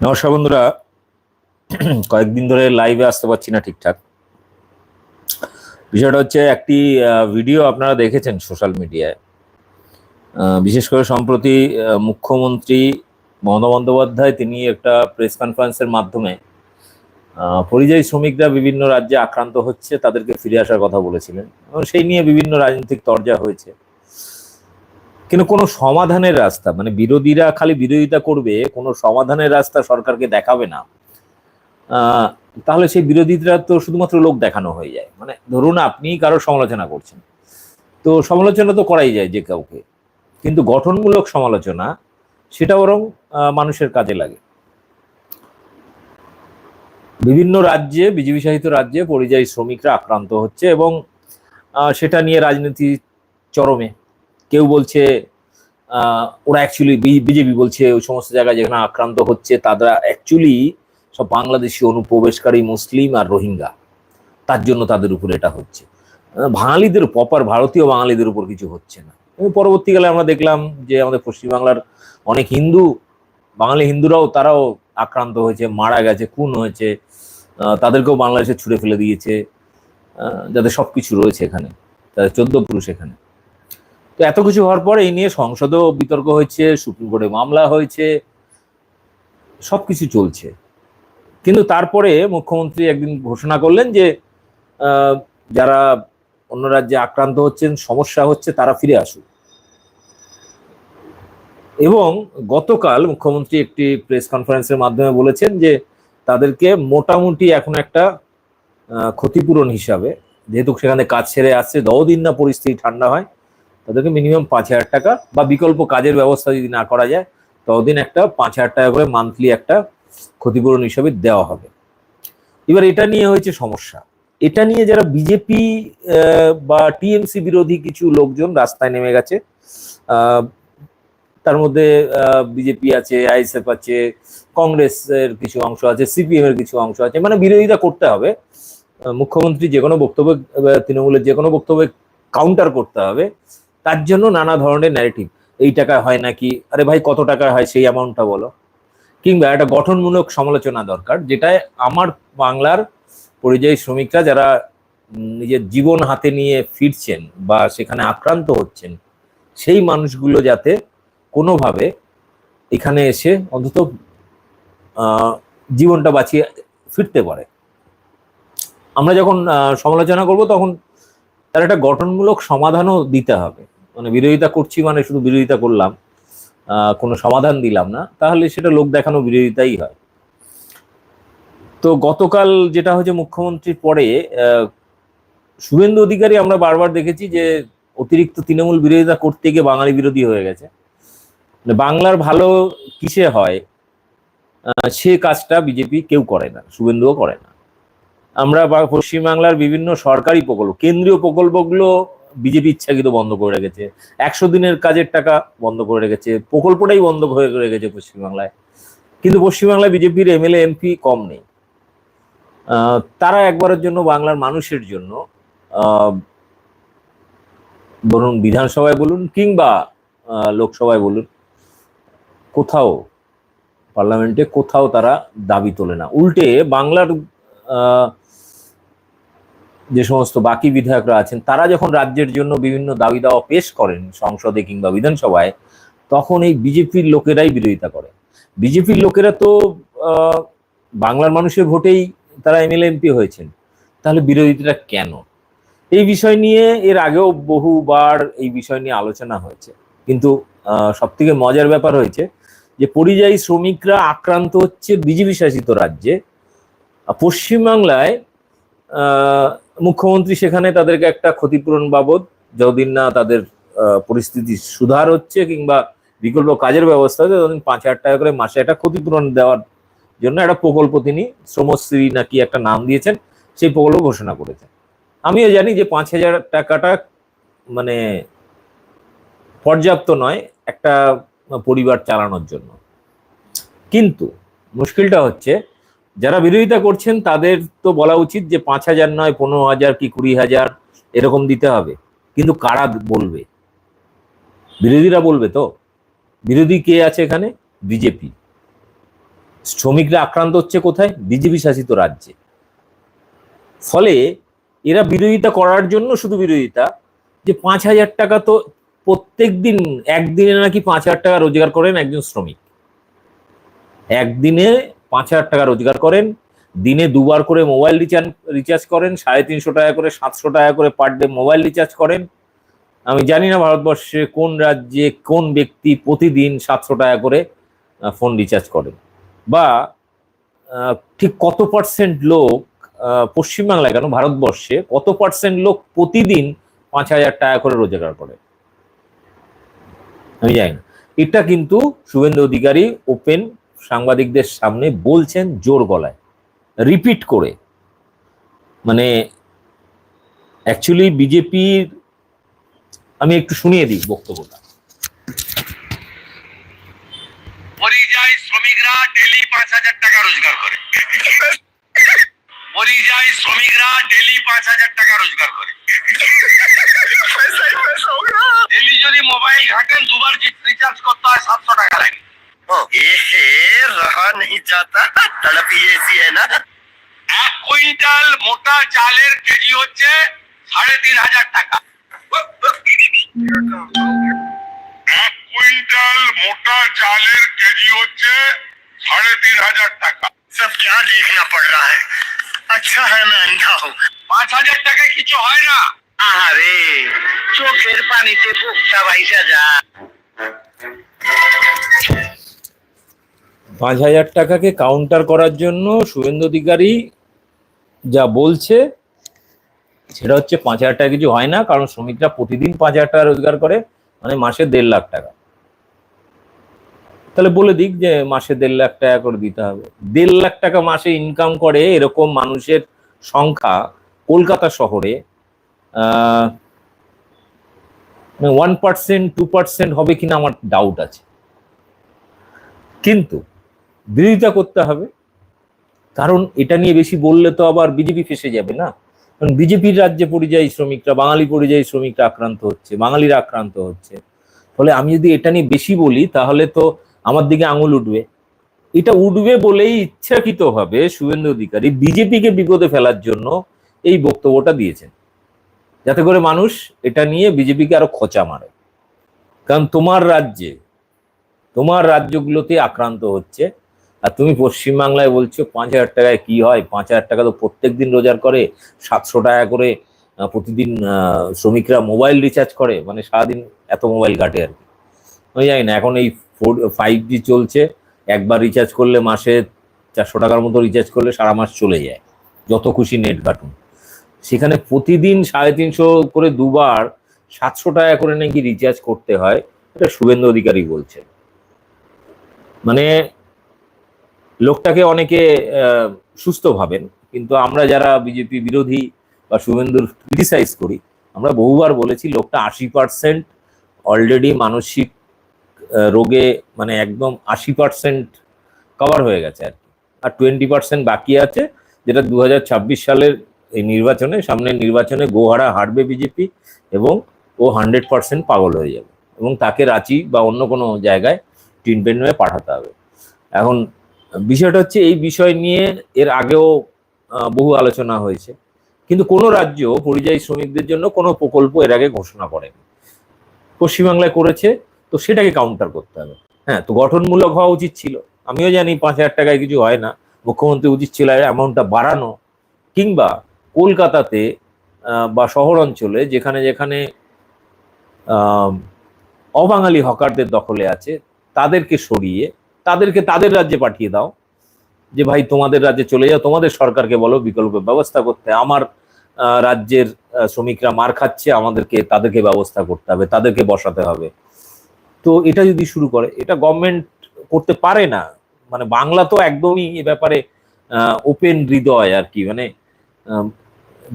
নমস্কার বন্ধুরা। কয়েকদিন ধরে লাইভে আসতে পারছি না ঠিকঠাক। বিষয়টা হচ্ছে একটি ভিডিও আপনারা দেখেছেন সোশ্যাল মিডিয়ায় বিশেষ করে সম্প্রতি মুখ্যমন্ত্রী মমতা বন্দ্যোপাধ্যায় তিনি একটা প্রেস কনফারেন্সের মাধ্যমে পরিযায়ী শ্রমিকরা বিভিন্ন রাজ্যে আক্রান্ত হচ্ছে, তাদেরকে ফিরে আসার কথা বলেছিলেন। এবং সেই নিয়ে বিভিন্ন রাজনৈতিক তরজা হয়েছে। কিন্তু কোনো সমাধানের রাস্তা মানে বিরোধীরা খালি বিরোধিতা করবে, কোনো সমাধানের রাস্তা সরকারকে দেখাবে না তাহলে সেই বিরোধীরা তো শুধুমাত্র লোক দেখানো হয়ে যায়। মানে ধরুন আপনি কারও সমালোচনা করছেন, তো সমালোচনা তো করাই যায় যে কাউকে, কিন্তু গঠনমূলক সমালোচনা সেটা বরং মানুষের কাজে লাগে। বিভিন্ন রাজ্যে, বিজেপি শাসিত রাজ্যে পরিযায়ী শ্রমিকরা আক্রান্ত হচ্ছে এবং সেটা নিয়ে রাজনীতি চরমে কেউ বলছে ওরা অ্যাকচুয়ালি বিজেপি বলছে ওই সমস্ত জায়গায় যেখানে আক্রান্ত হচ্ছে তারা অ্যাকচুয়ালি সব বাংলাদেশি অনুপ্রবেশকারী মুসলিম আর রোহিঙ্গা। তার জন্য তাদের উপর এটা হচ্ছে। বাঙালিদের প্রপার ভারতীয় বাঙালিদের উপর কিছু হচ্ছে না। পরবর্তীকালে আমরা দেখলাম যে আমাদের পশ্চিমবাংলার অনেক হিন্দু বাঙালি হিন্দুরাও তারাও আক্রান্ত হয়েছে মারা গেছে খুন হয়েছে তাদেরকেও বাংলাদেশে ছুড়ে ফেলে দিয়েছে আহ, সব কিছু রয়েছে এখানে তাদের চোদ্দ পুরুষ এখানে। তো এত কিছু হওয়ার পর এই নিয়ে সংসদেও বিতর্ক হয়েছে, সুপ্রিম কোর্টে মামলা হয়েছে সব কিছু চলছে। কিন্তু তারপরে মুখ্যমন্ত্রী একদিন ঘোষণা করলেন যে যারা অন্য রাজ্যে আক্রান্ত হচ্ছেন, সমস্যা হচ্ছে, তারা ফিরে আসুক। এবং গতকাল মুখ্যমন্ত্রী একটি প্রেস কনফারেন্সের মাধ্যমে বলেছেন যে, তাদেরকে মোটামুটি এখন একটা ক্ষতিপূরণ হিসাবে, যেহেতু সেখানে কাজ ছেড়ে আসছে যতদিন না পরিস্থিতি ঠান্ডা হয় তাদেরকে মিনিমাম পাঁচ হাজার টাকা বা বিকল্প কাজের ব্যবস্থা যদি না করা যায়, ততদিন একটা পাঁচ হাজার টাকা করে মান্থলি একটা ক্ষতিপূরণ হিসাবে দেওয়া হবে। এবার এটা নিয়ে হয়েছে সমস্যা। এটা নিয়ে যারা বিজেপি বা টিএমসি বিরোধী কিছু লোকজন রাস্তায় নেমে গেছে তার মধ্যে বিজেপি আছে আইএসএফ আছে, কংগ্রেসের কিছু অংশ আছে সিপিএম এর কিছু অংশ আছে মানে বিরোধিতা করতে হবে। মুখ্যমন্ত্রী যে কোনো বক্তব্য তৃণমূলের যে কোনো বক্তব্যে কাউন্টার করতে হবে। তার জন্য নানা ধরনের ন্যারেটিভ এই টাকায় হয় নাকি? আরে ভাই, কত টাকায় হয় সেই অ্যামাউন্টটা বলো। কিংবা একটা গঠনমূলক সমালোচনা দরকার, যেটায় আমার বাংলার পরিযায়ী শ্রমিকরা যারা নিজের জীবন হাতে নিয়ে ফিরছেন বা সেখানে আক্রান্ত হচ্ছেন, সেই মানুষগুলো যাতে কোনোভাবে এখানে এসে অন্তত জীবনটা বাঁচিয়ে ফিরতে পারে। আমরা যখন সমালোচনা করব তখন তার একটা গঠনমূলক সমাধানও দিতে হবে। মানে বিরোধিতা করছি মানে শুধু বিরোধিতা করলাম কোনো সমাধান দিলাম না, তাহলে সেটা লোক দেখানো বিরোধিতাই হয়। তো গতকাল যেটা হচ্ছে মুখ্যমন্ত্রীর পরে শুভেন্দু অধিকারী আমরা বারবার দেখেছি যে অতিরিক্ত তৃণমূল বিরোধিতা করতে গিয়ে বাঙালি বিরোধী হয়ে গেছে। মানে বাংলার ভালো কিসে হয় সে কাজটা বিজেপি কেউ করে না, শুভেন্দুও করে না। আমরা পশ্চিমবাংলার বিভিন্ন সরকারি প্রকল্প, কেন্দ্রীয় প্রকল্পগুলো বিজেপি ইচ্ছাকৃত বন্ধ করে রেখেছে। একশো দিনের কাজের টাকা বন্ধ করে রেখেছে। প্রকল্পটাই বন্ধ হয়ে রেখেছে পশ্চিমবাংলায়। কিন্তু পশ্চিমবাংলায় বিজেপির এমএলএ এমপি কম নেই। তারা একবারের জন্য বাংলার মানুষের জন্য বলুন বিধানসভায় বলুন কিংবা লোকসভায় বলুন কোথাও পার্লামেন্টে কোথাও তারা দাবি তোলে না। উল্টে বাংলার আহ, যে সমস্ত বাকি বিধায়করা আছেন, তারা যখন রাজ্যের জন্য বিভিন্ন দাবি দাওয়া পেশ করেন সংসদে কিংবা বিধানসভায়, তখন এই বিজেপির লোকেরাই বিরোধিতা করে বিজেপির লোকেরা তো বাংলার মানুষের ভোটেই তারা এমএলএ এমপি হয়েছেন। তাহলে বিরোধিতাটা কেন? এই বিষয় নিয়ে এর আগেও বহুবার এই বিষয় নিয়ে আলোচনা হয়েছে। কিন্তু সব থেকে মজার ব্যাপার হয়েছে যে পরিযায়ী শ্রমিকরা আক্রান্ত হচ্ছে বিজেপি শাসিত রাজ্যে। পশ্চিমবাংলায় মুখ্যমন্ত্রী সেখানে তাদেরকে একটা ক্ষতিপূরণ বাবদ যতদিন না তাদের পরিস্থিতি সুধার হচ্ছে কিংবা বিকল্প কাজের ব্যবস্থা হচ্ছে, ততদিন পাঁচ হাজার টাকা করে মাসে একটা ক্ষতিপূরণ দেওয়ার জন্য একটা প্রকল্প তিনি শ্রমশ্রী নাকি একটা নাম দিয়েছেন, সেই প্রকল্প ঘোষণা করেছেন। আমিও জানি যে পাঁচ হাজার টাকাটা মানে পর্যাপ্ত নয়, একটা পরিবার চালানোর জন্য। কিন্তু মুশকিলটা হচ্ছে যারা বিরোধিতা করছেন, তাদের তো বলা উচিত যে পাঁচ হাজার নয়, পনেরো হাজার কি কুড়ি হাজার, এরকম দিতে হবে। কিন্তু কারা বলবে? বিরোধীরা বলবে তো? বিরোধী কে আছে এখানে? বিজেপি। শ্রমিকরা আক্রান্ত হচ্ছে কোথায়? বিজেপি শাসিত রাজ্যে। ফলে এরা বিরোধিতা করার জন্য শুধু বিরোধিতা, যে পাঁচ হাজার টাকা তো প্রত্যেক দিন একদিনে নাকি পাঁচ হাজার টাকা রোজগার করেন একজন শ্রমিক। একদিনে পাঁচ হাজার টাকা রোজগার করেন, দিনে দুবার করে মোবাইল রিচার্জ রিচার্জ করেন, সাড়ে তিনশো টাকা করে, সাতশো টাকা করে পার ডে মোবাইল রিচার্জ করেন। আমি জানি না ভারতবর্ষে কোন রাজ্যে কোন ব্যক্তি প্রতিদিন সাতশো টাকা করে ফোন রিচার্জ করেন। বা ঠিক কত পার্সেন্ট লোক পশ্চিমবাংলায় কেন, ভারতবর্ষে কত পার্সেন্ট লোক প্রতিদিন পাঁচ হাজার টাকা করে রোজগার করে? আমি জানি না। এটা কিন্তু শুভেন্দু অধিকারী ওপেন সাংবাদিকদের সামনে বলছেন জোর গলায়। রিপিট করে। মানে অ্যাকচুয়ালি বিজেপির আমি একটু শুনিয়ে দিই বক্তব্যটা। পরিযায়ী শ্রমিকরা ডেলি পাঁচ হাজার টাকা রোজগার করে। পরিযায়ী শ্রমিকরা ডেলি পাঁচ হাজার টাকা রোজগার করে। ডেলি যদি মোবাইল ঘাটেন দুবার রিচার্জ করতে হয় সাতশো টাকা লাগে ये रहा नहीं जाता तड़प ही ऐसी है ना এক কুইন্টাল মোটা চালের কেজি হচ্ছে সাড়ে তিন হাজার টাকা এক কুইন্টাল মোটা চালের কেজি হচ্ছে সাড়ে তিন হাজার টাকা सब क्या देखना पड़ रहा है अच्छा है मैं अंधा हूँ পাঁচ হাজার টাকায় কিছু হয় না আরে চোখের পানিতে বুকটা ভাইসা যা পাঁচ হাজার টাকাকে কাউন্টার করার জন্য শুভেন্দু অধিকারী যা বলছে, সেটা হচ্ছে পাঁচ হাজার টাকা কিছু হয় না, কারণ শ্রমিকরা প্রতিদিন পাঁচ হাজার টাকা রোজগার করে মানে মাসে দেড় লাখ টাকা। তাহলে বলে দিক যে মাসে দেড় লাখ টাকা করে দিতে হবে। দেড় লাখ টাকা মাসে ইনকাম করে এরকম মানুষের সংখ্যা কলকাতা শহরে ওয়ান পার্সেন্ট টু পার্সেন্ট হবে কিনা আমার ডাউট আছে। কিন্তু বিরোধিতা করতে হবে। কারণ এটা নিয়ে বেশি বললে তো আবার বিজেপি ফেসে যাবে না। কারণ বিজেপির রাজ্যে পরিযায়ী শ্রমিকরা, বাঙালি পরিযায়ী শ্রমিকরা আক্রান্ত হচ্ছে, বাঙালিরা আক্রান্ত হচ্ছে। ফলে আমি যদি এটা নিয়ে বেশি বলি, তাহলে তো আমার দিকে আঙুল উঠবে। এটা উঠবে বলেই ইচ্ছাকৃতভাবে শুভেন্দু অধিকারী বিজেপিকে বিপদে ফেলার জন্য এই বক্তব্যটা দিয়েছেন। যাতে করে মানুষ এটা নিয়ে বিজেপিকে আরও খোঁচা মারে। কারণ তোমার রাজ্যে, তোমার রাজ্যগুলোতে আক্রান্ত হচ্ছে আর তুমি পশ্চিমবাংলায় বলছো পাঁচ হাজার টাকায় কি হয়? পাঁচ হাজার টাকা তো প্রত্যেক দিন রোজগার করে, সাতশো টাকা করে প্রতিদিন শ্রমিকরা মোবাইল রিচার্জ করে মানে সারাদিন এত মোবাইল ঘাটে আর কি। জানি না, এখন এই ফোর ফাইভ জি চলছে, একবার রিচার্জ করলে মাসে চারশো টাকার মতো রিচার্জ করলে সারা মাস চলে যায়, যত খুশি নেট কাটুন। সেখানে প্রতিদিন সাড়ে তিনশো করে দুবার সাতশো টাকা করে নাকি রিচার্জ করতে হয়, এটা শুভেন্দু অধিকারী বলছেন। মানে লোকটাকে অনেকে সুস্থ ভাবেন, কিন্তু আমরা যারা বিজেপি বিরোধী বা শুভেন্দুর ক্রিটিসাইজ করি, আমরা বহুবার বলেছি লোকটা আশি পার্সেন্ট অলরেডি মানসিক রোগে মানে একদম আশি পার্সেন্ট কভার হয়ে গেছে আর কি। আর টোয়েন্টি পার্সেন্ট বাকি আছে, যেটা দু হাজার ছাব্বিশ সালের এই নির্বাচনে, সামনের নির্বাচনে গোহারা হারবে বিজেপি এবং ও হান্ড্রেড পার্সেন্ট পাগল হয়ে যাবে এবং তাকে রাঁচি বা অন্য কোনো জায়গায় ট্রিটমেন্ট হয়ে পাঠাতে হবে। এখন বিষয়টা হচ্ছে এই বিষয় নিয়ে এর আগেও বহু আলোচনা হয়েছে। কিন্তু কোনো রাজ্য পরিযায়ী শ্রমিকদের জন্য কোনো প্রকল্প এর আগে ঘোষণা করেনি। পশ্চিমবাংলায় করেছে, তো সেটাকে কাউন্টার করতে হবে। হ্যাঁ তো গঠনমূলক হওয়া উচিত ছিল। আমিও জানি পাঁচ হাজার টাকায় কিছু হয় না। মুখ্যমন্ত্রী উচিত ছিল অ্যামাউন্টটা বাড়ানো। কিংবা কলকাতাতে বা শহর অঞ্চলে যেখানে যেখানে অবাঙালি হকারদের দখলে আছে, তাদেরকে সরিয়ে তাদেরকে তাদের রাজ্যে পাঠিয়ে দাও। যে ভাই, তোমাদের রাজ্যে চলে যাও, তোমাদের সরকারকে বলো, বিকল্প ব্যবস্থা করতে। আমার রাজ্যের শ্রমিকরা মার খাচ্ছে, আমাদেরকে, তাদেরকে ব্যবস্থা করতে হবে, তাদেরকে বসাতে হবে। তো এটা যদি শুরু করে, এটা গভর্নমেন্ট করতে পারে না। মানে বাংলা তো একদমই এ ব্যাপারে ওপেন হৃদয় আর কি। মানে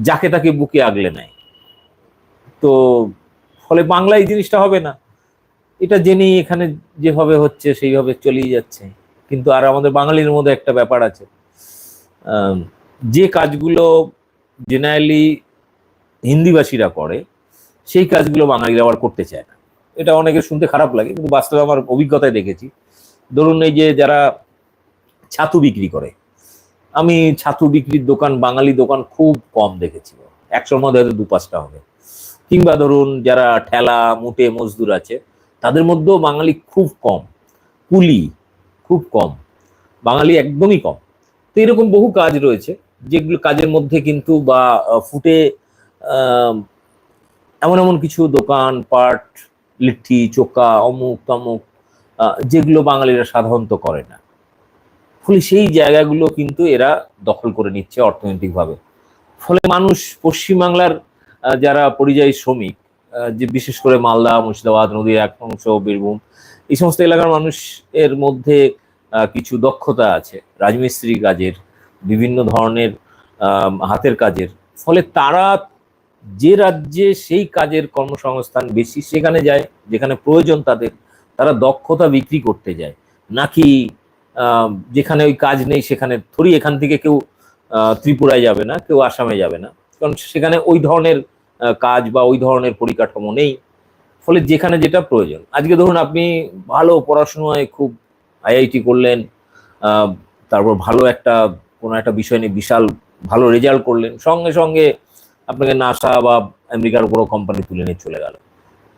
যাকে তাকে বুকে আগলে নেয়। তো, ফলে বাংলা এই জিনিসটা হবে না। এটা জেনেই এখানে যেভাবে হচ্ছে সেইভাবে চলেই যাচ্ছে। কিন্তু আর আমাদের বাঙালির মধ্যে একটা ব্যাপার আছে। যে কাজগুলো জেনারেলি হিন্দিভাষীরা করে, সেই কাজগুলো বাঙালিরা আবার করতে চায় না। এটা অনেকে শুনতে খারাপ লাগে, কিন্তু বাস্তবে আমার অভিজ্ঞতায় দেখেছি। ধরুন এই যে যারা ছাতু বিক্রি করে, আমি ছাতু বিক্রির দোকান, বাঙালি দোকান খুব কম দেখেছি। একশোর মধ্যে হয়তো দু পাঁচটা হবে। কিংবা ধরুন যারা ঠেলা, মুটে, মজদুর আছে তাদের মধ্যেও বাঙালি খুব কম। কুলি খুব কম। বাঙালি একদমই কম। তো এরকম বহু কাজ রয়েছে, যেগুলো কাজের মধ্যে কিন্তু বা ফুটে এমন এমন কিছু দোকান, পাট, লিট্টি, চোকা, অমুক, তমুক যেগুলো বাঙালিরা সাধারণত করে না। ফলে সেই জায়গাগুলো কিন্তু এরা দখল করে নিচ্ছে অর্থনৈতিকভাবে। ফলে মানুষ পশ্চিমবাংলার যারা পরিযায়ী শ্রমিক যে বিশেষ করে মালদা, মুর্শিদাবাদ নদীর এক অংশ বীরভূম, এই সমস্ত এলাকার মানুষ এর মধ্যে কিছু দক্ষতা আছে। রাজমিস্ত্রি কাজের, বিভিন্ন ধরনের হাতের কাজের। ফলে তারা যে রাজ্যে সেই কাজের কর্মসংস্থান বেশি সেখানে যায়, যেখানে প্রয়োজন তাদের, তারা দক্ষতা বিক্রি করতে যায়। নাকি যেখানে ওই কাজ নেই সেখানে থরি এখান থেকে কেউ ত্রিপুরায় যাবে না, কেউ আসামে যাবে না। কারণ সেখানে ওই ধরনের কাজ বা ওই ধরনের পরিকাঠামো নেই। ফলে যেখানে যেটা প্রয়োজন। আজকে ধরুন আপনি ভালো পড়াশোনায় খুব আইআইটি করলেন তারপর ভালো একটা, কোনো একটা বিষয় নিয়ে বিশাল ভালো রেজাল্ট করলেন, সঙ্গে সঙ্গে আপনাকে নাসা বা আমেরিকার কোনো কোম্পানি তুলে নিয়ে চলে গেল।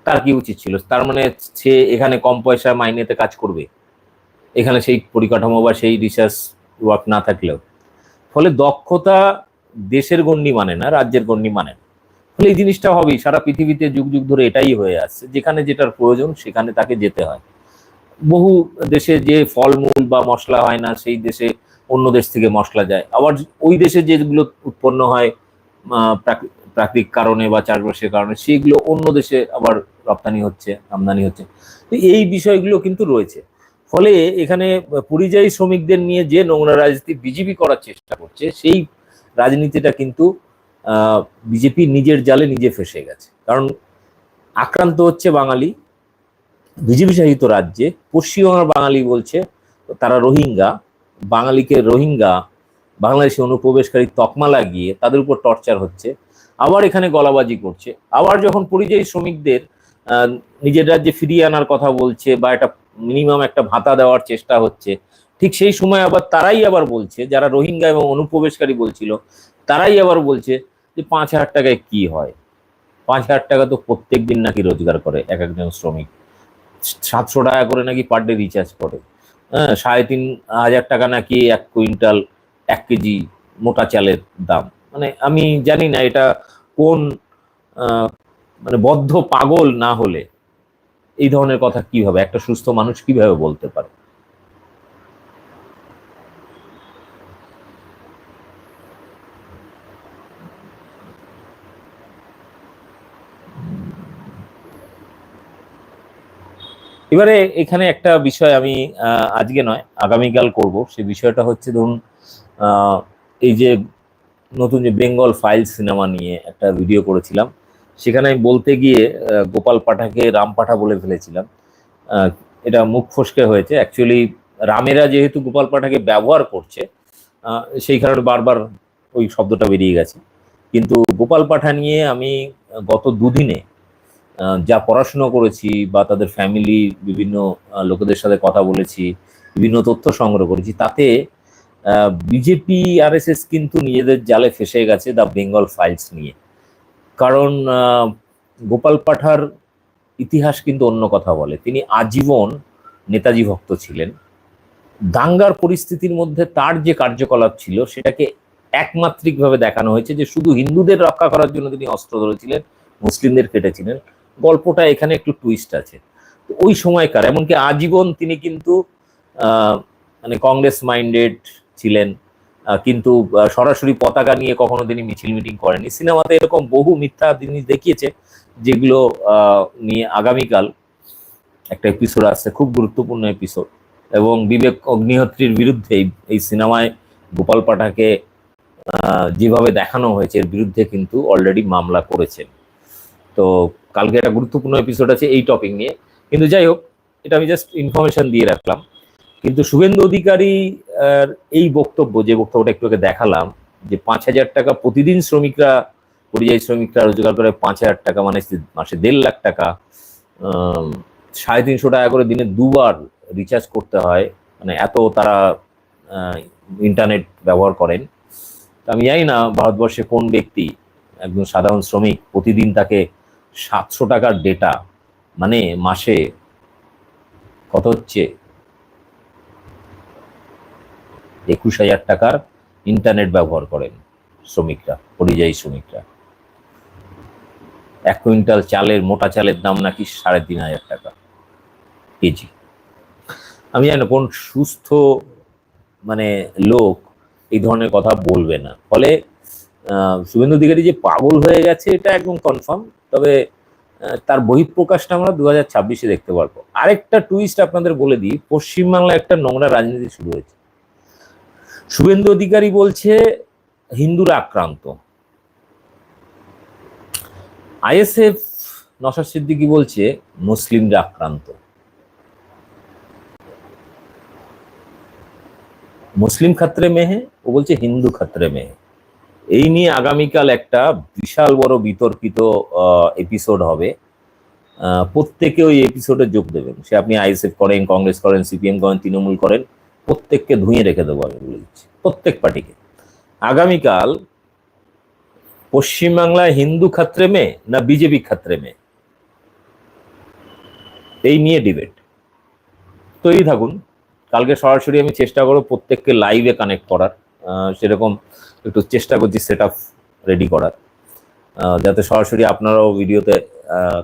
তার কি উচিত ছিল? তার মানে সে এখানে কম পয়সা মাইনেতে কাজ করবে। এখানে সেই পরিকাঠামো বা সেই রিসার্চ ওয়ার্ক না থাকলেও। ফলে দক্ষতা দেশের গণ্ডি মানে না, রাজ্যের গণ্ডি মানে না। ফলে এই জিনিসটা হবেই। সারা পৃথিবীতে যুগ যুগ ধরে এটাই হয়ে আসছে। যেখানে যেটার প্রয়োজন, সেখানে তাকে যেতে হয়। বহু দেশে যে ফলমূল বা মশলা হয় না, সেই দেশে অন্য দেশ থেকে মশলা যায়। আবার ওই দেশে যেগুলো উৎপন্ন হয় প্রাকৃতিক কারণে বা চাষবাসের কারণে, সেগুলো অন্য দেশে আবার রপ্তানি হচ্ছে, আমদানি হচ্ছে। এই বিষয়গুলো কিন্তু রয়েছে। ফলে এখানে পরিযায়ী শ্রমিকদের নিয়ে যে নোংরা রাজনীতি বিজেপি করার চেষ্টা করছে, সেই রাজনীতিটা কিন্তু বিজেপি নিজের জালে নিজে ফেসে গেছে। কারণ আক্রান্ত হচ্ছে বাঙালি। বিজেপি শাসিত রাজ্যে পশ্চিমবঙ্গের বাঙালি বলছে, তারা রোহিঙ্গা। বাঙালিকে রোহিঙ্গা, বাংলাদেশে অনুপ্রবেশকারী তকমা লাগিয়ে তাদের উপর টর্চার হচ্ছে। আবার এখানে গলাবাজি করছে। আবার যখন পরিযায়ী শ্রমিকদের নিজের রাজ্যে ফিরিয়ে আনার কথা বলছে বা একটা মিনিমাম একটা ভাতা দেওয়ার চেষ্টা হচ্ছে, ঠিক সেই সময় আবার তারাই আবার বলছে, যারা রোহিঙ্গা এবং অনুপ্রবেশকারী বলছিল, তারাই আবার বলছে যে পাঁচ হাজার টাকায় কি হয়? পাঁচ হাজার টাকা তো প্রত্যেক দিন নাকি রোজগার করে এক একজন শ্রমিক। সাতশো টাকা করে নাকি পার ডে রিচার্জ করে। হ্যাঁ সাড়ে তিন হাজার টাকা নাকি এক কুইন্টাল এক কেজি মোটা চালের দাম। মানে আমি জানি না এটা কোন মানে বদ্ধ পাগল না হলে এই ধরনের কথা কীভাবে? একটা সুস্থ মানুষ কীভাবে বলতে পারে? এবারে এখানে একটা বিষয় আমি আজকে নয়, আগামীকাল করব। সে বিষয়টা হচ্ছে ধরুন এই যে নতুন যে বেঙ্গল ফাইল সিনেমা নিয়ে একটা ভিডিও করেছিলাম, সেখানে আমি বলতে গিয়ে গোপাল পাঠাকে রাম পাঠা বলে ফেলেছিলাম। এটা মুখ ফসকে হয়েছে। অ্যাকচুয়ালি রামেরা যেহেতু গোপাল পাঠাকে ব্যবহার করছে সেই কারণে বারবার ওই শব্দটা বেরিয়ে গেছে। কিন্তু গোপাল পাঠা নিয়ে আমি গত দুদিনে যা পড়াশোনা করেছি বা তাদের ফ্যামিলি বিভিন্ন লোকেদের সাথে কথা বলেছি, বিভিন্ন তথ্য সংগ্রহ করেছি, তাতে বিজেপি আরএসএস কিন্তু নিজেদের জালে ফেসে গেছে দ্য বেঙ্গল ফাইলস নিয়ে। কারণ গোপাল পাঠার ইতিহাস কিন্তু অন্য কথা বলে। তিনি আজীবন নেতাজি ভক্ত ছিলেন। দাঙ্গার পরিস্থিতির মধ্যে তার যে কার্যকলাপ ছিল, সেটাকে একমাত্রিকভাবে দেখানো হয়েছে যে শুধু হিন্দুদের রক্ষা করার জন্য তিনি অস্ত্র ধরেছিলেন, মুসলিমদের কেটেছিলেন। গল্পটা এখানে একটু টুইস্ট আছে। ওই সময়কার, এমনকি আজীবন তিনি কিন্তু মানে কংগ্রেস মাইন্ডেড ছিলেন কিন্তু সরাসরি পতাকা নিয়ে কখনো তিনি মিছিল মিটিং করেনি সিনেমাতে এরকম বহু মিথ্যা জিনিস দেখিয়েছে, যেগুলো নিয়ে আগামীকাল একটা এপিসোড আসছে, খুব গুরুত্বপূর্ণ এপিসোড এবং বিবেক অগ্নিহোত্রীর বিরুদ্ধে এই- সিনেমায় গোপাল পাঠাকে যেভাবে দেখানো হয়েছে, এর বিরুদ্ধে কিন্তু অলরেডি মামলা করেছেন। তো কালকে একটা গুরুত্বপূর্ণ এপিসোড আছে এই টপিক নিয়ে। কিন্তু যাই হোক, এটা আমি জাস্ট ইনফরমেশন দিয়ে রাখলাম। কিন্তু শুভেন্দু অধিকারী এই বক্তব্য, যে বক্তব্যটা একটু আগে দেখালাম, যে পাঁচ হাজার টাকা প্রতিদিন শ্রমিকরা, পরিযায়ী শ্রমিকরা রোজগার করে পাঁচ হাজার টাকা মানে মাসে দেড় লাখ টাকা সাড়ে তিনশো টাকা করে দিনে দুবার রিচার্জ করতে হয়। মানে এত তারা ইন্টারনেট ব্যবহার করেন। তো আমি জানি না ভারতবর্ষে কোন ব্যক্তি, একজন সাধারণ শ্রমিক, প্রতিদিন তাকে সাতশো টাকার ডেটা মানে মাসে কত হচ্ছে? একুশ হাজার টাকার ইন্টারনেট ব্যবহার করেন শ্রমিকরা, পরিযায়ী শ্রমিকরা। এক কুইন্টাল চালের মোটা চালের দাম নাকি সাড়ে তিন হাজার টাকা কেজি। আমি জানি কোন সুস্থ মানে লোক এই ধরনের কথা বলবে না। ফলে শুভেন্দু অধিকারী যে পাগল হয়ে গেছে, এটা একদম কনফার্ম তবে তার বহিঃপ্রকাশটা আমরা দু হাজার ছাব্বিশে দেখতে পারব। আরেকটা টুইস্ট আপনাদের বলে দিই, পশ্চিমবাংলায় একটা নোংরা রাজনীতি শুরু হয়েছে। শুভেন্দু অধিকারী বলছে, হিন্দুরা আক্রান্ত। আইএসএফ নসার সিদ্দিকি বলছে, মুসলিমরা আক্রান্ত। মুসলিম খাত্রে মেহে, ও বলছে হিন্দু খাত্রে মেহে। এই নিয়ে আগামীকাল একটা বিশাল বড় বিতর্কিত এপিসোড হবে। প্রত্যেকে ওই এপিসোডে যোগ দেবেন। সে আপনি আইএসএফ করেন, কংগ্রেস করেন, সিপিএম করেন, তৃণমূল করেন, প্রত্যেককে ধুয়ে রেখে দেবো আমি বলে দিচ্ছি, প্রত্যেক পার্টিকে। আগামীকাল পশ্চিমবাংলায় হিন্দু খাত্রে মেয়ে না বিজেপি খাত্রে মেয়ে এই নিয়ে ডিবেট তৈরি থাকুন। কালকে সরাসরি আমি চেষ্টা করব প্রত্যেককে লাইভে কানেক্ট করার। সেরকম একটু চেষ্টা করছি সেট রেডি করার। যাতে সরাসরি আপনারাও ভিডিওতে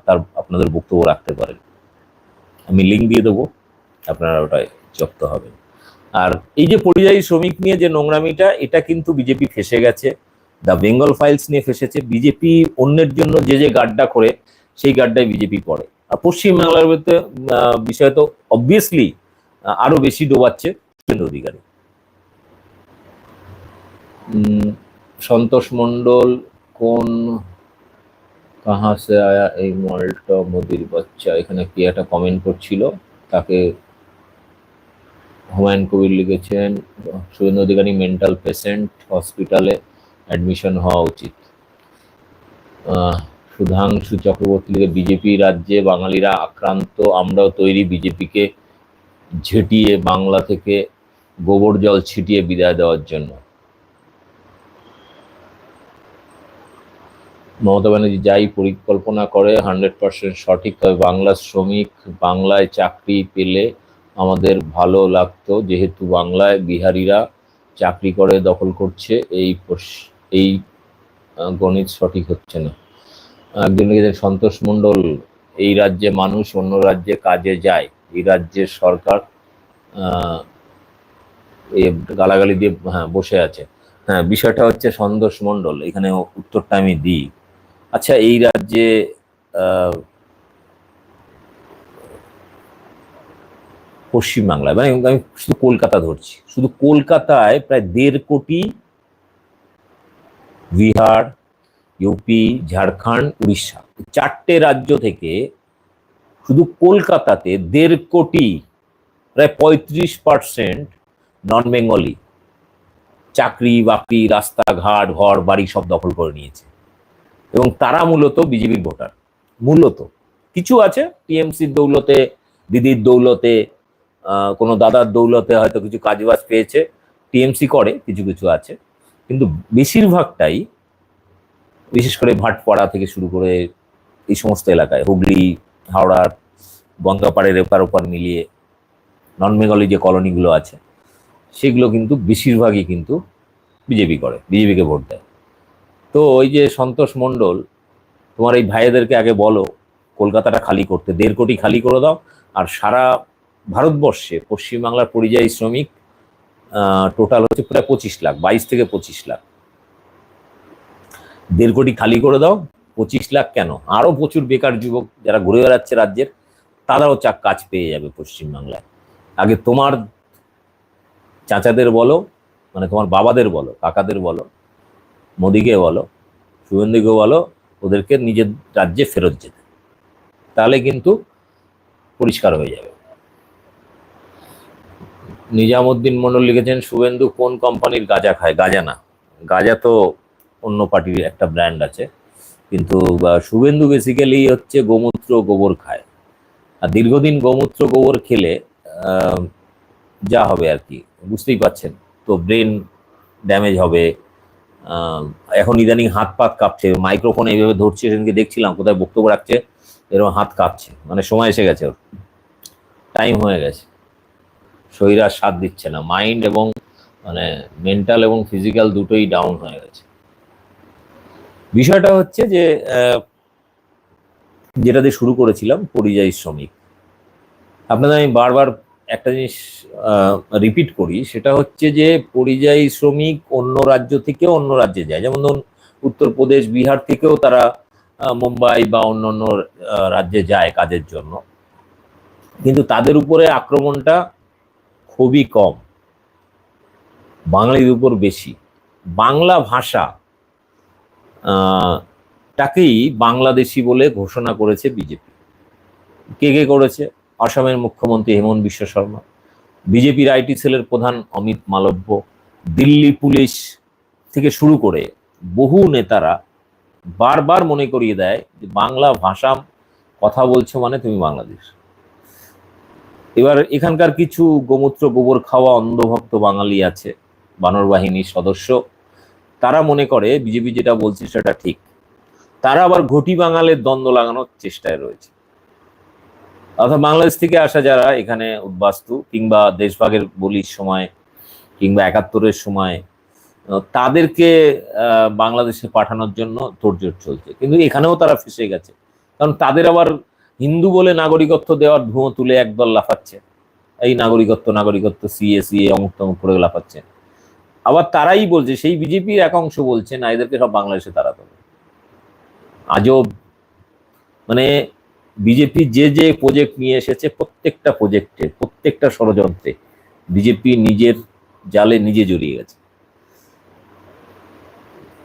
তার আপনাদের বক্তব্য রাখতে পারেন। আমি লিঙ্ক দিয়ে দেবো, আপনারা ওটায় যুক্ত হবেন। আর এই যে পরিযায়ী শ্রমিক নিয়ে যে নোংরামিটা, এটা কিন্তু বিজেপি ফেসে গেছে। দ্য বেঙ্গল ফাইলস নিয়ে ফেসেছে। বিজেপি অন্যের জন্য যে যে গাড্ডা করে, সেই গাড্ডায় বিজেপি পড়ে। আর পশ্চিমবাংলার বিষয় তো অবভিয়াসলি আরও বেশি ডোবাচ্ছে শুভেন্দু অধিকারী। সন্তোষ মন্ডল কোন, কাহা সে আয়া এই মলটা মোদির বাচ্চা? এখানে কি একটা কমেন্ট করছিল। তাকে হুমায়ুন কবির লিখেছেন শুভেন্দু অধিকারী মেন্টাল পেশেন্ট হসপিটালে অ্যাডমিশন হওয়া উচিত। সুধাংশু চক্রবর্তী লিখে, বিজেপি রাজ্যে বাঙালিরা আক্রান্ত, আমরাও তৈরি বিজেপিকে ঝেঁটিয়ে বাংলা থেকে গোবর জল ছিটিয়ে বিদায় দেওয়ার জন্য। মমতা ব্যানার্জি যাই পরিকল্পনা করে হান্ড্রেড পার্সেন্ট সঠিক তবে বাংলার শ্রমিক বাংলায় চাকরি পেলে আমাদের ভালো লাগতো। যেহেতু বাংলায় বিহারিরা চাকরি করে, দখল করছে, এই এই গণিত সঠিক হচ্ছে না। একজন সন্তোষ মণ্ডল, এই রাজ্যে মানুষ অন্য রাজ্যে কাজে যায়, এই রাজ্যের সরকার গালাগালি দিয়ে হ্যাঁ বসে আছে। হ্যাঁ বিষয়টা হচ্ছে সন্তোষ মণ্ডল, এখানে উত্তরটা আমি দিই। আচ্ছা এই রাজ্যে পশ্চিমবাংলায় মানে আমি শুধু কলকাতা ধরছি। শুধু কলকাতায় প্রায় দেড় কোটি বিহার ইউপি ঝাড়খণ্ড উড়িষ্যা চারটে রাজ্য থেকে শুধু কলকাতাতে দেড় কোটি, প্রায় পঁয়ত্রিশ পার্সেন্ট নন বেঙ্গলি চাকরি বাকরি রাস্তাঘাট ঘর বাড়ি সব দখল করে নিয়েছে। এবং তারা মূলত বিজেপির ভোটার। মূলত। কিছু আছে টিএমসির দৌলতে দিদির দৌলতে কোনো দাদার দৌলতে হয়তো কিছু কাজবাজ পেয়েছে টিএমসি করে কিছু কিছু আছে। কিন্তু বেশিরভাগটাই বিশেষ করে ভাটপাড়া থেকে শুরু করে এই সমস্ত এলাকায় হুগলি হাওড়ার গঙ্গাপাড়ের এপার ওপার মিলিয়ে নন বেঙ্গলি যে কলোনিগুলো আছে সেগুলো কিন্তু বেশিরভাগই কিন্তু বিজেপি করে বিজেপিকে ভোট দেয়। তো ওই যে সন্তোষ মণ্ডল, তোমার এই ভাইয়েদেরকে আগে বলো, কলকাতাটা খালি করতে, দেড় কোটি খালি করে দাও, আর সারা ভারতবর্ষে পশ্চিমবাংলার পরিযায়ী শ্রমিক টোটাল হচ্ছে প্রায় পঁচিশ লাখ, বাইশ থেকে পঁচিশ লাখ। দেড় কোটি খালি করে দাও, পঁচিশ লাখ কেন? আরও প্রচুর বেকার যুবক যারা ঘুরে বেড়াচ্ছে রাজ্যের তারাও চাক কাজ পেয়ে যাবে পশ্চিমবাংলায়। আগে তোমার চাচাদের বলো মানে তোমার বাবাদের বলো, কাকাদের বলো মোদিকে বলো শুভেন্দুকে বলো, ওদেরকে নিজের রাজ্যে ফেরত যেতে। তাহলে কিন্তু পরিষ্কার হয়ে যাবে। নিজামুদ্দিন মন্ডল লিখেছেন, শুভেন্দু কোন কোম্পানির গাঁজা খায়? গাঁজা না। গাঁজা তো অন্য পার্টির একটা ব্র্যান্ড আছে। কিন্তু শুভেন্দু বেসিক্যালি হচ্ছে গোমূত্র গোবর খায়। আর দীর্ঘদিন গোমূত্র গোবর খেলে যা হবে আর কি, বুঝতেই পাচ্ছেন তো ব্রেন ড্যামেজ হবে এখন ইদানিং হাত পাত কাঁপছে, মাইক্রোফোন এইভাবে ধরছে, সেদিনকে দেখছিলাম কোথায় বক্তব্য রাখছে, এরকম হাত কাঁপছে মানে সময় এসে গেছে ওর। টাইম হয়ে গেছে। শরীর আর সাথ দিচ্ছে না মাইন্ড এবং মানে মেন্টাল এবং ফিজিক্যাল দুটোই ডাউন হয়ে গেছে। বিষয়টা হচ্ছে যে যেটা দিয়ে শুরু করেছিলাম, পরিযায়ী শ্রমিক। আপনাদের আমি বারবার একটা জিনিস রিপিট করি, সেটা হচ্ছে যে পরিযায়ী শ্রমিক অন্য রাজ্য থেকে অন্য রাজ্যে যায়। যেমন ধরুন, উত্তরপ্রদেশ, বিহার থেকেও তারা মুম্বাই বা অন্য অন্য রাজ্যে যায় কাজের জন্য। কিন্তু তাদের উপরে আক্রমণটা খুবই কম। বাঙালির উপর বেশি। বাংলা ভাষা টাকেই বাংলাদেশি বলে ঘোষণা করেছে বিজেপি। কে কে করেছে? আসামের মুখ্যমন্ত্রী হেমন্ত বিশ্ব শর্মা বিজেপির আইটি সেলের প্রধান অমিত মালব্য, দিল্লি পুলিশ থেকে শুরু করে বহু নেতারা বারবার মনে করিয়ে দেয় যে বাংলা ভাষা কথা বলছো মানে তুমি বাংলাদেশ। এবার এখানকার কিছু গোমূত্র গোবর খাওয়া অন্ধভক্ত বাঙালি আছে, বানর বাহিনীর সদস্য। তারা মনে করে, বিজেপি যেটা বলছে সেটা ঠিক। তারা আবার ঘটি বাঙালের দ্বন্দ্ব লাগানোর চেষ্টায় রয়েছে। অর্থাৎ বাংলাদেশ থেকে আসা যারা এখানে উদ্বাস্তু কিংবা দেশভাগের বলির সময় কিংবা একাত্তরের সময় তাদেরকে বাংলাদেশে পাঠানোর জন্য তোড়জোড় চলছে। কিন্তু এখানেও তারা ফেসে গেছে। কারণ তাদের আবার হিন্দু বলে নাগরিকত্ব দেওয়ার ধুঁয়ো তুলে একদল লাফাচ্ছে। এই নাগরিকত্ব নাগরিকত্ব, সিএ সিএ, অমুক তমুক করে লাফাচ্ছে। আবার তারাই বলছে, সেই বিজেপির এক অংশ বলছে, না, এদেরকে সব বাংলাদেশে তারা হবে আজব মানে বিজেপি যে যে প্রজেক্ট নিয়ে এসেছে প্রত্যেকটা প্রজেক্টে প্রত্যেকটা ষড়যন্ত্রে বিজেপি নিজের জালে নিজে জড়িয়ে গেছে।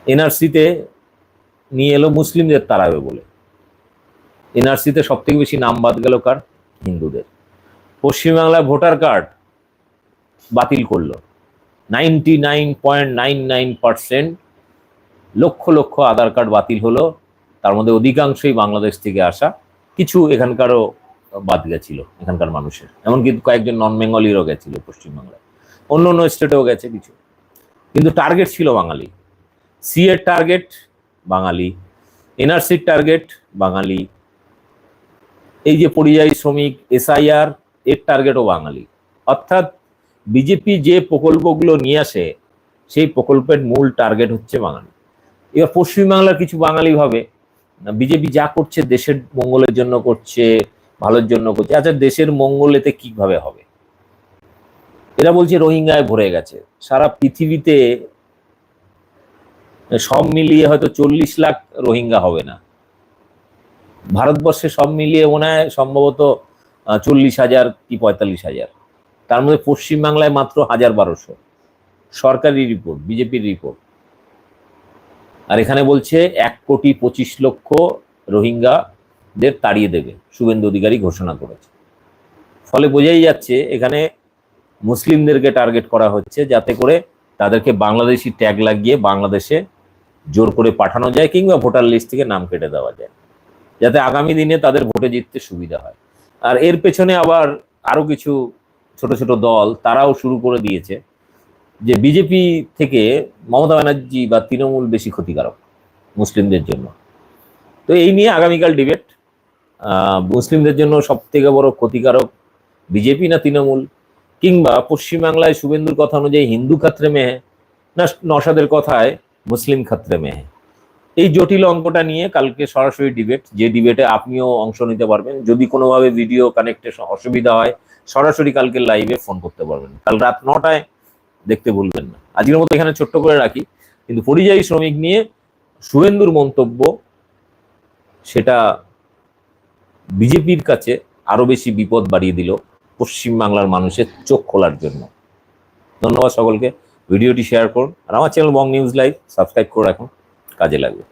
এনআরসিতে নিয়ে এলো মুসলিমদের তাড়াবে বলে। এনআরসিতে সব থেকে বেশি নাম বাদ গেল কার? হিন্দুদের। পশ্চিমবাংলায় ভোটার কার্ড বাতিল করল। Ninety nine point nine nine percent lakh lakh Aadhaar card বাতিল হলো। তার মধ্যে অধিকাংশই বাংলাদেশ থেকে আসা। কিছু এখানকারও বাদ গেছিল, এখানকার মানুষের। এমনকি কয়েকজন নন বেঙ্গলিরও গেছিল পশ্চিমবাংলায়। অন্য অন্য স্টেটেও গেছে কিছু। কিন্তু টার্গেট ছিল বাঙালি। সি এর টার্গেট বাঙালি এনআরসির টার্গেট বাঙালি। এই যে পরিযায়ী শ্রমিক এসআইআর এর টার্গেটও বাঙালি। অর্থাৎ বিজেপি যে প্রকল্পগুলো নিয়ে আসে, সেই প্রকল্পের মূল টার্গেট হচ্ছে বাঙালি। এবার পশ্চিমবাংলার কিছু বাঙালি ভাবে বিজেপি যা করছে দেশের মঙ্গলের জন্য করছে, ভালোর জন্য করছে আচ্ছা দেশের মঙ্গলেতে কীভাবে হবে? এরা বলছে রোহিঙ্গায় ভরে গেছে। সারা পৃথিবীতে সব মিলিয়ে হয়তো চল্লিশ লাখ রোহিঙ্গা হবে না। ভারতবর্ষে সব মিলিয়ে মনে হয় সম্ভবত চল্লিশ হাজার কি পঁয়তাল্লিশ হাজার। তার মধ্যে পশ্চিমবাংলায় মাত্র হাজার বারোশো। সরকারি রিপোর্ট, বিজেপির রিপোর্ট। আর এখানে বলছে এক কোটি পঁচিশ লক্ষ রোহিঙ্গাদের তাড়িয়ে দেবে, শুভেন্দু অধিকারী ঘোষণা করেছে। ফলে বোঝাই যাচ্ছে এখানে মুসলিমদেরকে টার্গেট করা হচ্ছে যাতে করে তাদেরকে বাংলাদেশি ট্যাগ লাগিয়ে বাংলাদেশে জোর করে পাঠানো যায় কিংবা ভোটার লিস্ট থেকে নাম কেটে দেওয়া যায়, যাতে আগামী দিনে তাদের ভোটে জিততে সুবিধা হয়। আর এর পেছনে আবার আরও কিছু ছোট ছোট দল, তারাও শুরু করে দিয়েছে। যে বিজেপি থেকে মমতা ব্যানার্জি বা তৃণমূল বেশি ক্ষতিকারক মুসলিমদের জন্য। তো এই নিয়ে আগামীকাল ডিবেট মুসলিমদের জন্য সব থেকে বড় ক্ষতিকারক বিজেপি না তৃণমূল? কিংবা পশ্চিমবাংলায় শুভেন্দুর কথা অনুযায়ী হিন্দু খাত্রে মেহে না নসাদের কথায় মুসলিম খাত্রে মেহে? এই জটিল অঙ্কটা নিয়ে কালকে সরাসরি ডিবেট যে ডিবেটে আপনিও অংশ নিতে পারবেন। যদি কোনোভাবে ভিডিও কানেক্টে অসুবিধা হয়, সরাসরি কালকে লাইভে ফোন করতে পারবেন। কাল রাত নটায় দেখতে ভুলবেন না। আজকের মতো এখানে ছোট্ট করে রাখি, কিন্তু পরিযায়ী শ্রমিক নিয়ে শুভেন্দুর মন্তব্য, সেটা বিজেপির কাছে আরও বেশি বিপদ বাড়িয়ে দিল পশ্চিমবাংলার মানুষের চোখ খোলার জন্য। ধন্যবাদ সকলকে। ভিডিওটি শেয়ার করুন, আর আমার channel Bong news live subscribe করে রাখুন, কাজে লাগবে।